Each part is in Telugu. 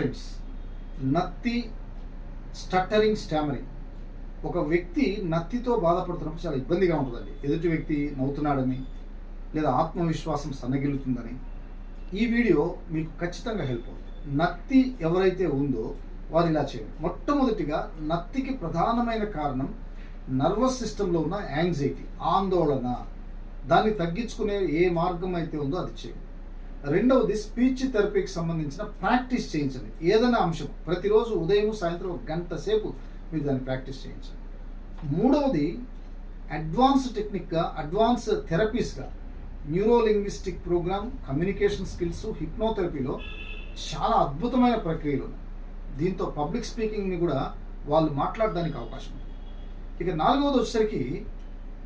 ఫ్రెండ్స్ నత్తి స్టట్టరింగ్ స్టామరింగ్ ఒక వ్యక్తి నత్తితో బాధపడుతున్నప్పుడు చాలా ఇబ్బందిగా ఉంటుందండి. ఎదుటి వ్యక్తి నవ్వుతున్నాడని లేదా ఆత్మవిశ్వాసం సన్నగిల్లుతుందని. ఈ వీడియో మీకు ఖచ్చితంగా హెల్ప్ అవుతుంది. నత్తి ఎవరైతే ఉందో వారు ఇలా చేయండి. మొట్టమొదటిగా నత్తికి ప్రధానమైన కారణం నర్వస్ సిస్టంలో ఉన్న యాంగ్జైటీ ఆందోళన. దాన్ని తగ్గించుకునే ఏ మార్గం అయితే ఉందో అది చేయండి. రెండవది స్పీచ్ థెరపీకి సంబంధించిన ప్రాక్టీస్ చేయించండి. ఏదైనా అంశం ప్రతిరోజు ఉదయం సాయంత్రం ఒక గంట సేపు మీరు దాన్ని ప్రాక్టీస్ చేయించండి. మూడవది అడ్వాన్స్ టెక్నిక్గా అడ్వాన్స్ థెరపీస్గా న్యూరోలింగ్విస్టిక్ ప్రోగ్రామ్ కమ్యూనికేషన్ స్కిల్స్ హిప్నోథెరపీలో చాలా అద్భుతమైన ప్రక్రియలు ఉన్నాయి. దీంతో పబ్లిక్ స్పీకింగ్ని కూడా వాళ్ళు మాట్లాడడానికి అవకాశం ఉంది. ఇక నాలుగవది వచ్చేసరికి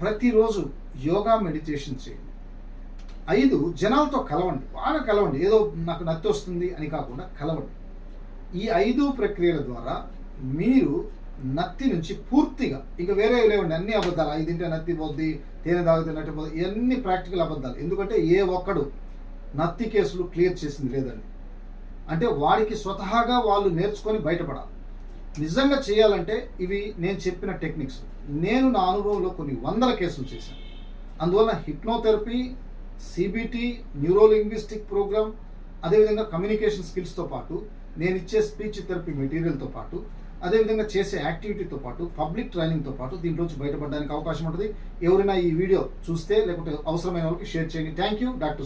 ప్రతిరోజు యోగా మెడిటేషన్ చేయండి. ఐదు జనాలతో కలవండి బాగా కలవండి. ఏదో నాకు నత్తి వస్తుంది అని కాకుండా కలవండి. ఈ ఐదు ప్రక్రియల ద్వారా మీరు నత్తి నుంచి పూర్తిగా ఇక వేరే లేవండి అన్ని అబద్ధాలు. ఐదు తింటే నత్తి పోద్ది తేనె తాగితే నట్టి పోద్ది ఇవన్నీ ప్రాక్టికల్ అబద్ధాలు. ఎందుకంటే ఏ ఒక్కడు నత్తి కేసులు క్లియర్ చేసింది లేదండి. అంటే వాడికి స్వతహాగా వాళ్ళు నేర్చుకొని బయటపడాలి. నిజంగా చేయాలంటే ఇవి నేను చెప్పిన టెక్నిక్స్. నేను నా అనుభవంలో కొన్ని వందల కేసులు చేశాను. అందువల్ల హిప్నోథెరపీ సిబిటి న్యూరోలింగ్విస్టిక్ ప్రోగ్రామ్ అదేవిధంగా కమ్యూనికేషన్ స్కిల్స్తో పాటు నేను ఇచ్చే స్పీచ్ థెరపీ మెటీరియల్తో పాటు అదేవిధంగా చేసే యాక్టివిటీతో పాటు పబ్లిక్ ట్రైనింగ్తో పాటు దీంట్లోంచి బయటపడడానికి అవకాశం ఉంటుంది. ఎవరైనా ఈ వీడియో చూస్తే లేకుంటే అవసరమైన వాళ్ళకి షేర్ చేయండి. Thank you doctor